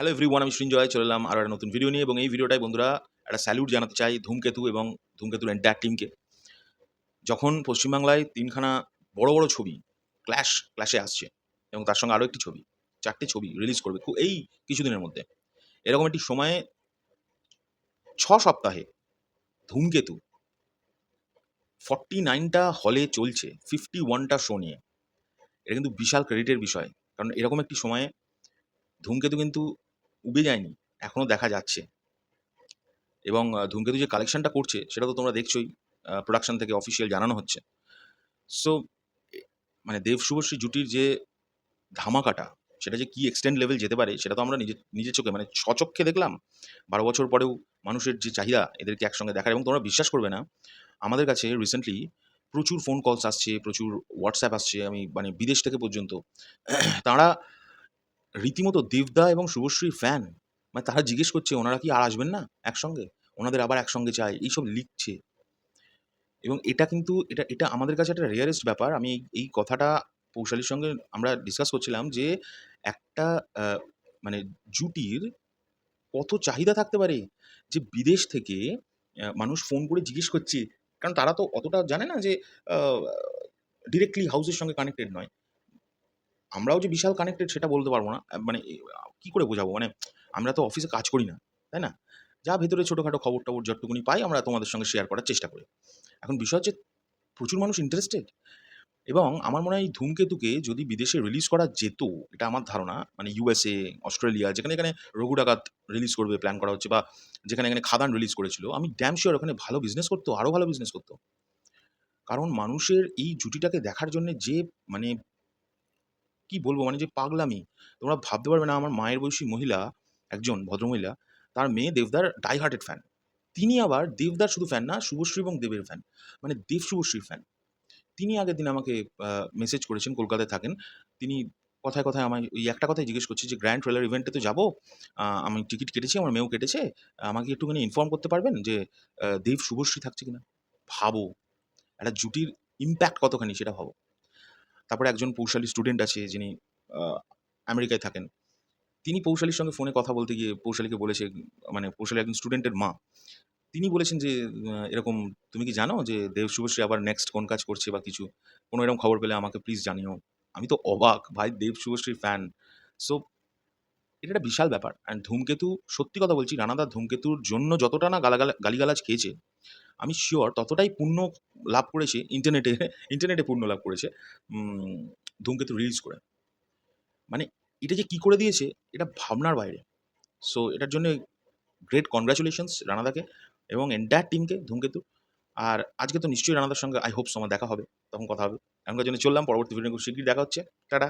Hello everyone আমি সৃঞ্জয়, চলে এলাম আরও একটা নতুন ভিডিও নিয়ে এবং এই ভিডিওটাই বন্ধুরা একটা স্যালুট জানাতে চাই ধূমকেতু এবং ধূমকেতুর এন্টায়ার টিমকে যখন পশ্চিমবাংলায় তিনখানা বড় বড় ছবি ক্ল্যাশ ক্ল্যাশে আসছে এবং তার সঙ্গে আরও একটি ছবি, চারটে ছবি রিলিজ করবে খুব এই কিছুদিনের মধ্যে। এরকম একটি সময়ে ছ সপ্তাহে ধূমকেতু ফর্টি নাইনটা হলে চলছে ফিফটি ওয়ানটা শো নিয়ে। এটা কিন্তু বিশাল ক্রেডিটের বিষয়, কারণ এরকম একটি সময়ে ধূমকেতু কিন্তু উবে যায়নি এখনও দেখা যাচ্ছে। এবং ধূমকেতু যে কালেকশনটা করছে, সেটা তো তোমরা দেখছোই প্রোডাকশন থেকে অফিসিয়াল জানানো হচ্ছে। সো মানে দেব শুভশ্রী জুটির যে ধামাকাটা, সেটা যে কি এক্সটেন্ড লেভেল যেতে পারে, সেটা তো আমরা নিজে, নিজের চোখে মানে স্বচক্ষে দেখলাম। বারো বছর পরেও মানুষের যে চাহিদা, এদেরকে একসঙ্গে দেখার, এবং তোমরা বিশ্বাস করবে না, আমাদের কাছে রিসেন্টলি প্রচুর ফোন কলস আসছে, প্রচুর হোয়াটসঅ্যাপ আসছে, আমি মানে বিদেশ থেকে পর্যন্ত। তারা রীতিমতো দেবদা এবং শুভশ্রীর ফ্যান মানে তারা জিজ্ঞেস করছে, ওনারা কি আর আসবেন না একসঙ্গে? ওনাদের আবার একসঙ্গে চাই। এইসব লিখছে। এবং এটা কিন্তু, এটা এটা আমাদের কাছে একটা রেয়ারেস্ট ব্যাপার। আমি এই- কথাটা পৌশালীর সঙ্গে আমরা ডিসকাস করছিলাম যে একটা মানে জুটির কত চাহিদা থাকতে পারে যে বিদেশ থেকে মানুষ ফোন করে জিজ্ঞেস করছে। কারণ তারা তো অতটা জানে না যে ডিরেক্টলি হাউসের সঙ্গে কানেক্টেড নয়। আমরাও যে বিশাল কানেক্টেড সেটা বলতে পারব না। মানে কি করে বোঝাবো? মানে আমরা তো অফিসে কাজ করি না, তাই না? যা ভেতরে ছোটোখাটো খবর টবর যতটুকুনি পাই, আমরা তোমাদের সঙ্গে শেয়ার করার চেষ্টা করি। এখন বিষয় হচ্ছে, প্রচুর মানুষ ইন্টারেস্টেড এবং আমার মনে হয় এই ধূমকেতুকে যদি বিদেশে রিলিজ করা যেত, এটা আমার ধারণা মানে ইউএসএ অস্ট্রেলিয়া যেখানে এখানে রঘু ডাকাত রিলিজ করবে প্ল্যান করা হচ্ছে, বা যেখানে এখানে খাদান রিলিজ করেছিল, আমি ড্যাম শিওর ওখানে ভালো বিজনেস করতো আরও ভালো বিজনেস করতো। কারণ মানুষের এই জুটিটাকে দেখার জন্য যে মানে কি বলব? মানে যে পাগলামি। তোমরা ভাবতে পারবে না, আমার মায়ের বয়সী মহিলা, একজন ভদ্রমহিলা, তার মেয়ে দেবদার ডাই হার্টেড ফ্যান। তিনি আবার দেবদার শুধু ফ্যান না, শুভশ্রী এবং দেবের ফ্যান। মানে দেব শুভশ্রীর ফ্যান। তিনি আগের দিন আমাকে মেসেজ করেছেন, কলকাতায় থাকেন। তিনি কথায় কথায় আমায়, ওই একটা কথাই জিজ্ঞেস করছি যে গ্র্যান্ড ট্রেলার ইভেন্টে তো যাব? আমি টিকিট কেটেছি, আমার মেয়েও কেটেছে। আমাকে একটুখানি ইনফর্ম করতে পারবেন যে দেব শুভশ্রী থাকছে কিনা? ভাবো। একটা জুটির ইম্প্যাক্ট কতখানি সেটা ভাবো। তারপরে একজন পৌশালী স্টুডেন্ট আছে যিনি আমেরিকায় থাকেন। তিনি পৌশালীর সঙ্গে ফোনে কথা বলতে গিয়ে পৌশালীকে বলেছে মানে পৌশালী একজন স্টুডেন্টের মা। তিনি বলেছেন যে এরকম তুমি কি জানো যে দেব শুভশ্রী আবার নেক্সট কোন কাজ করছে বা কিছু? কোনো এরকম খবর পেলে আমাকে প্লিজ জানিও। আমি তো অবাক, ভাই দেব শুভশ্রীর ফ্যান সো এটা একটা বিশাল ব্যাপার। অ্যান্ড ধূমকেতু, সত্যি কথা বলছি, রানাদা ধূমকেতুর জন্য যতটা না গালাগালা, গালিগালাজ খেয়েছে আমি শিওর ততটাই পুণ্য লাভ করেছে ইন্টারনেটে ইন্টারনেটে পুণ্য লাভ করেছে ধূমকেতু রিলিজ করে। মানে এটা যে কী করে দিয়েছে, এটা ভাবনার বাইরে। সো এটার জন্য গ্রেট কনগ্রাচুলেশনস রানাদাকে এবং এন্টায়ার টিমকে ধূমকেতু। আর আজকে তো নিশ্চয়ই রানাদার সঙ্গে আই হোপস আমার দেখা হবে, তখন কথা হবে। এখনকার জন্য চললাম, পরবর্তী ভিডিও শীঘ্রই দেখা হচ্ছে। টাটা!